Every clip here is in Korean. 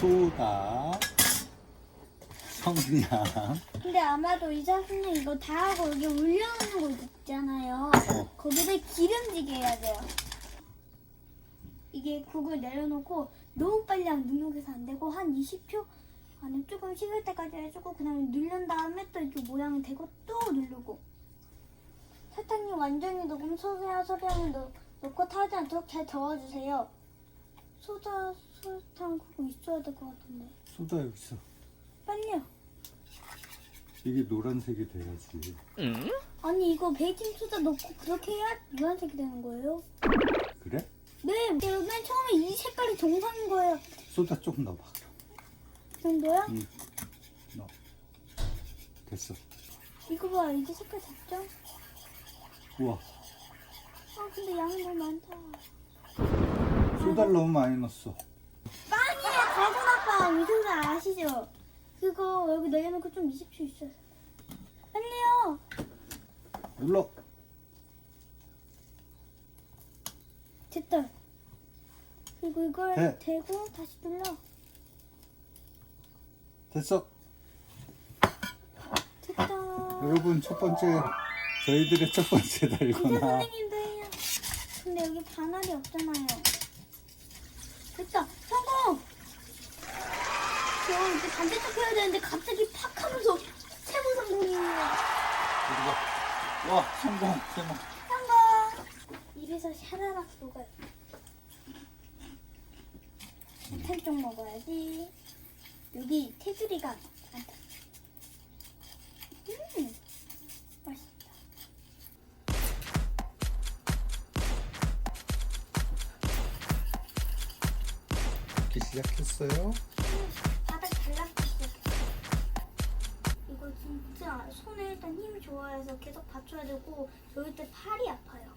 소다, 성냥. 근데 아마도 이사 선생 이거 다 하고 여기 올려놓는 거 있잖아요. 어. 거기다 기름지게 해야 돼요. 이게 국을 내려놓고 너무 빨리 하면 능력해서 안 되고 한 20초 안에 조금 식을 때까지 해주고 그다음에 누른 다음에 또 이렇게 모양이 되고 또 누르고 설탕이 완전히 녹음 소소야 소량을 넣, 넣고 타지 않도록 잘 저어주세요. 소다 설탕 그거 있어야 될 것 같은데 소다 여기 있어. 빨리요. 이게 노란색이 돼야지. 아니 이거 베이킹 소다 넣고 그렇게 해야 노란색이 되는 거예요? 그래? 네, 맨 처음에 이 색깔이 정상인 거예요. 소다 조금 넣어봐. 이 정도야? 응. 넣어. 됐어. 이거 봐, 이제 색깔 잡죠? 우와. 아 근데 양이 너무 많다. 소다를 너무 많이 넣었어. 빵이야, 달고나빵 이 소다 아시죠? 그거 여기 내려놓고 좀 20초 있어요. 빨리요. 눌러. 됐다. 그리고 이걸 돼. 대고 다시 눌러. 됐어. 됐다. 여러분 첫 번째 저희들의 첫 번째 달고나 선생님도 해요. 근데 여기 반알이 없잖아요. 됐다. 성공! 저 이제 반대쪽 해야 되는데 갑자기 팍 하면서 최고 성공이에요. 와 성공 대박. 성공! 입에서 샤라락 녹아요. 한쪽 먹어야지. 여기 테두리가 먹기 시작했어요. 바닥 잘라주세요. 이거 진짜 손에 일단 힘이 좋아해서 계속 받쳐야 되고 저럴 때 팔이 아파요.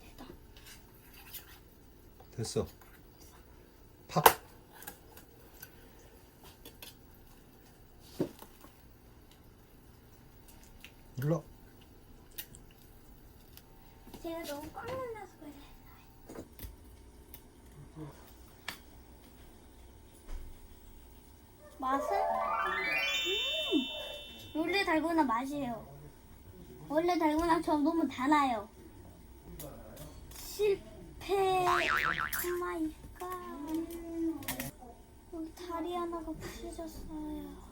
됐다. 됐어. 팝. 눌러. 제가 너무 꽉 눌러서 그래. 달고나 맛이에요. 원래 달고나처럼 너무 달아요. 실패. 오마이갓. 음. 여기 다리 하나가 부서졌어요.